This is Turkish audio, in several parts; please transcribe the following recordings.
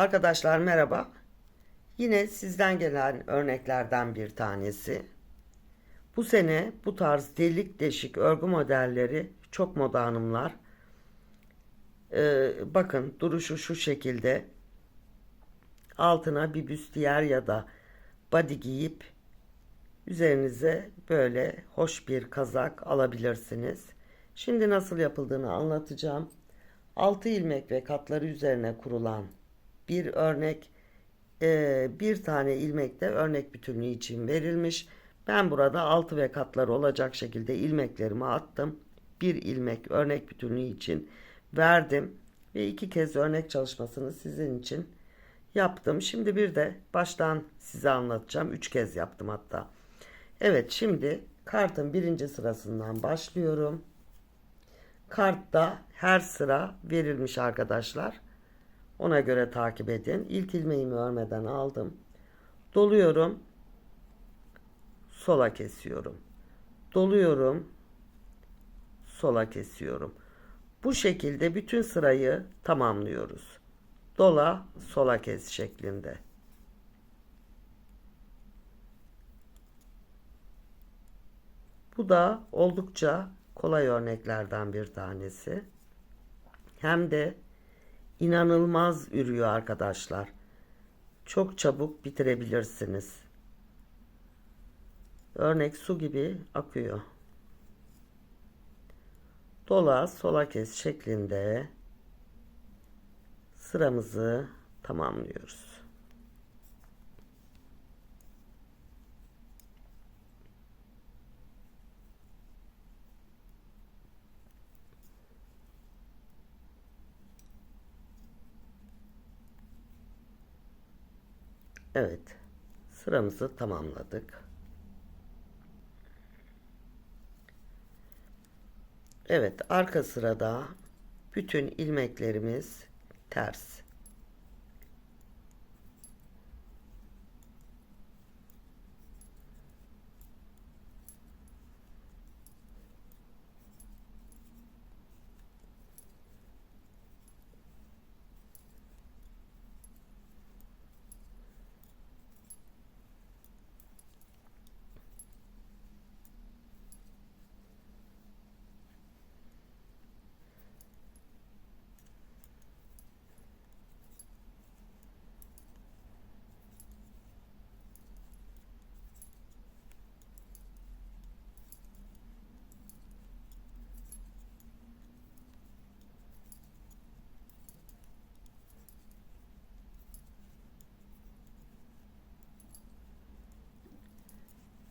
Arkadaşlar merhaba. Yine sizden gelen örneklerden bir tanesi. Bu sene bu tarz delik deşik örgü modelleri çok moda hanımlar. Ee, bakın duruşu şu şekilde. Altına bir büstiyer ya da body giyip üzerinize böyle hoş bir kazak alabilirsiniz. Şimdi nasıl yapıldığını anlatacağım. 6 ilmek ve katları üzerine kurulan bir örnek e, bir tane ilmek de örnek bütünlüğü için verilmiş. Ben burada 6 ve katları olacak şekilde ilmeklerimi attım. Bir ilmek örnek bütünlüğü için verdim ve iki kez örnek çalışmasını sizin için yaptım. Şimdi bir de baştan size anlatacağım. Üç kez yaptım hatta. Evet şimdi kartın birinci sırasından başlıyorum. Kartta her sıra verilmiş arkadaşlar. Ona göre takip edin. İlk ilmeğimi örmeden aldım. Doluyorum. Sola kesiyorum. Doluyorum. Sola kesiyorum. Bu şekilde bütün sırayı tamamlıyoruz. Dola, sola kes şeklinde. Bu da oldukça kolay örneklerden bir tanesi. Hem de inanılmaz ürüyor arkadaşlar. Çok çabuk bitirebilirsiniz. Örnek su gibi akıyor. Dola sola kes şeklinde sıramızı tamamlıyoruz. Evet. Sıramızı tamamladık. Evet, arka sırada bütün ilmeklerimiz ters.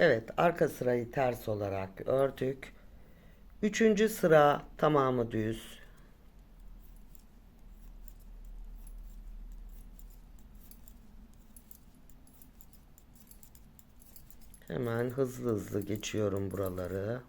Evet, arka sırayı ters olarak ördük. Üçüncü sıra tamamı düz. Hemen hızlı hızlı geçiyorum buraları.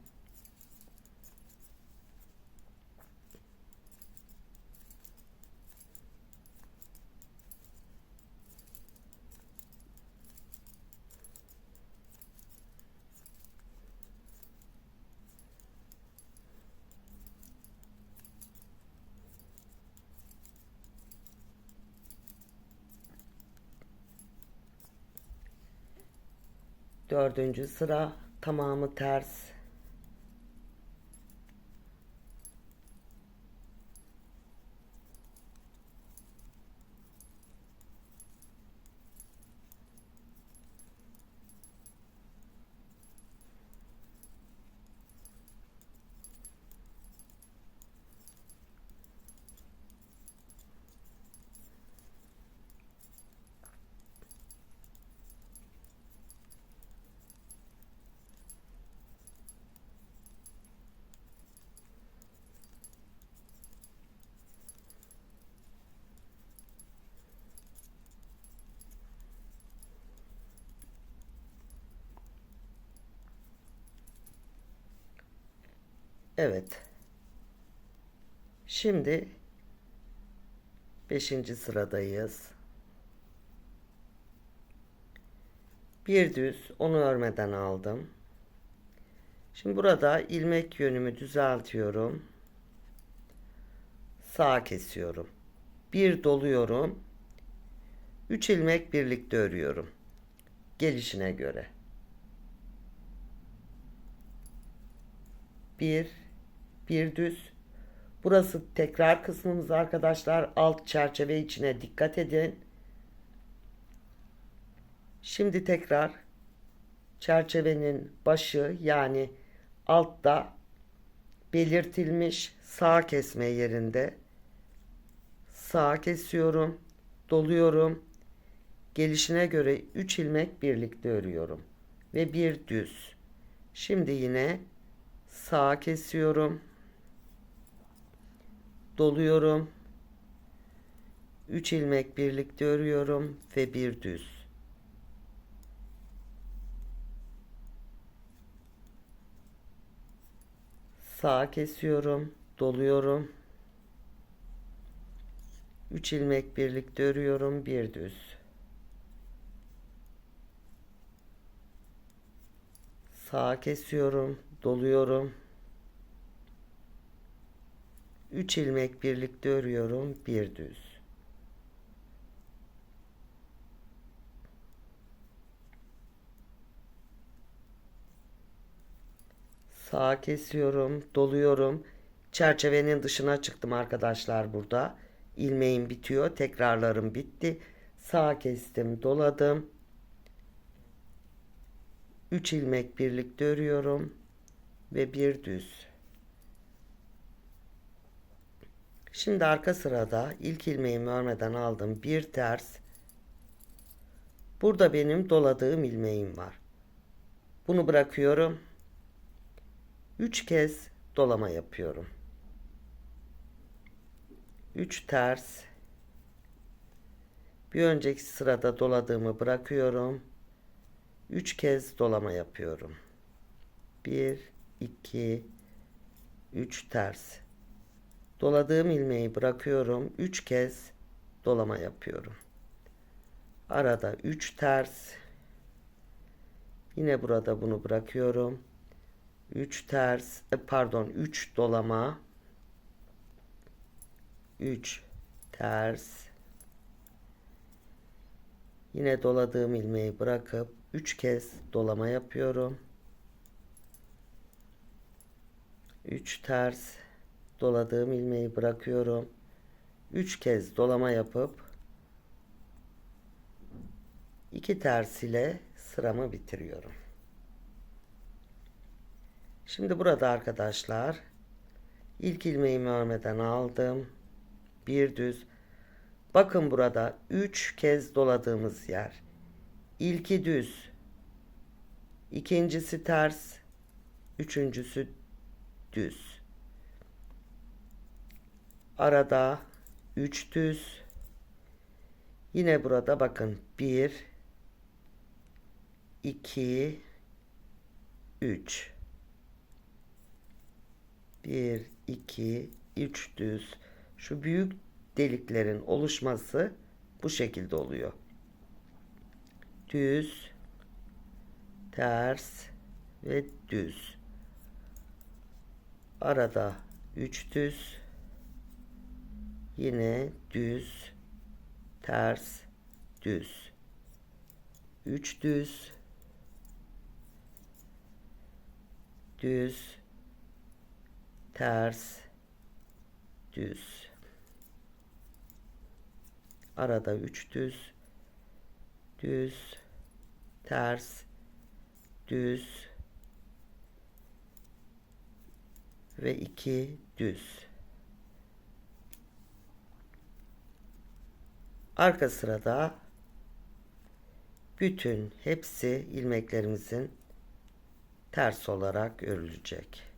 Dördüncü sıra tamamı ters. Evet. Şimdi beşinci sıradayız. Bir düz onu örmeden aldım. Şimdi burada ilmek yönümü düzeltiyorum. Sağ kesiyorum. Bir doluyorum. 3 ilmek birlikte örüyorum. Gelişine göre. 1 bir düz. Burası tekrar kısmımız arkadaşlar. Alt çerçeve içine dikkat edin. Şimdi tekrar çerçevenin başı yani altta belirtilmiş sağ kesme yerinde sağ kesiyorum, doluyorum. Gelişine göre 3 ilmek birlikte örüyorum ve bir düz. Şimdi yine sağ kesiyorum. Doluyorum. 3 ilmek birlikte örüyorum ve bir düz. Sağ kesiyorum, doluyorum. 3 ilmek birlikte örüyorum, bir düz. Sağ kesiyorum, doluyorum. 3 ilmek birlikte örüyorum, bir düz. Sağa kesiyorum, doluyorum. Çerçevenin dışına çıktım arkadaşlar burada. İlmeğim bitiyor. Tekrarlarım bitti. Sağa kestim, doladım. 3 ilmek birlikte örüyorum ve bir düz. Şimdi arka sırada ilk ilmeğimi örmeden aldım. Bir ters. Burada benim doladığım ilmeğim var. Bunu bırakıyorum. 3 kez dolama yapıyorum. 3 ters. Bir önceki sırada doladığımı bırakıyorum. 3 kez dolama yapıyorum. 1 2 3 ters. Doladığım ilmeği bırakıyorum. 3 kez dolama yapıyorum. Arada 3 ters. Yine burada bunu bırakıyorum. 3 ters, e, pardon 3 dolama. 3 ters. Yine doladığım ilmeği bırakıp 3 kez dolama yapıyorum. 3 ters doladığım ilmeği bırakıyorum. 3 kez dolama yapıp 2 ters ile sıramı bitiriyorum. Şimdi burada arkadaşlar ilk ilmeğimi örmeden aldım. Bir düz. Bakın burada 3 kez doladığımız yer. İlki düz. ikincisi ters. Üçüncüsü düz. Arada 3 düz. Yine burada bakın 1 2 3 1 2 3 düz. Şu büyük deliklerin oluşması bu şekilde oluyor. Düz ters ve düz. Arada 3 düz Yine düz, ters, düz. Üç düz, düz, ters, düz. Arada üç düz, düz, ters, düz ve iki düz. Arka sırada bütün hepsi ilmeklerimizin ters olarak örülecek.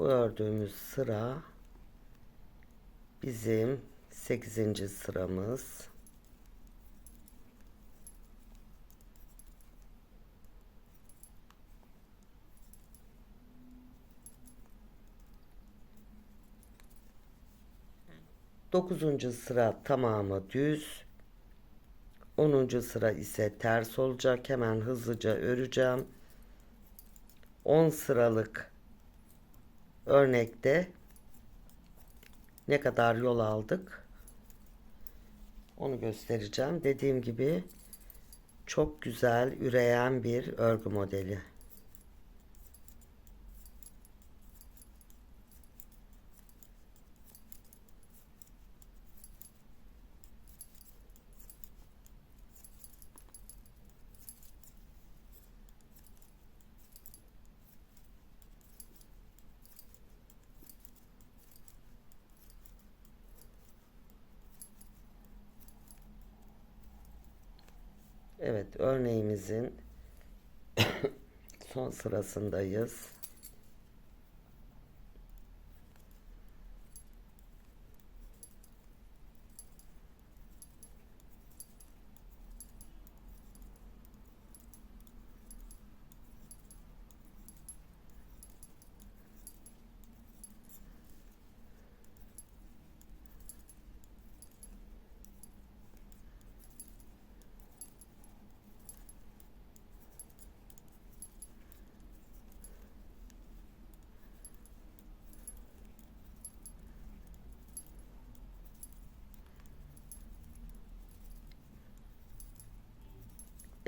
Bu ördüğümüz sıra bizim 8. sıramız. Dokuzuncu sıra tamamı düz. Onuncu sıra ise ters olacak. Hemen hızlıca öreceğim. 10 sıralık örnekte ne kadar yol aldık onu göstereceğim. Dediğim gibi çok güzel üreyen bir örgü modeli. Evet örneğimizin son sırasındayız.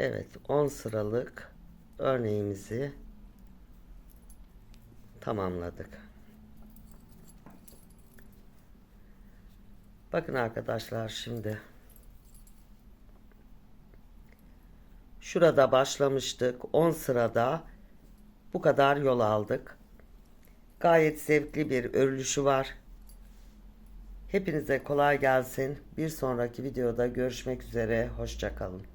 Evet 10 sıralık örneğimizi tamamladık. Bakın arkadaşlar şimdi şurada başlamıştık 10 sırada bu kadar yol aldık. Gayet zevkli bir örülüşü var. Hepinize kolay gelsin. Bir sonraki videoda görüşmek üzere. Hoşçakalın.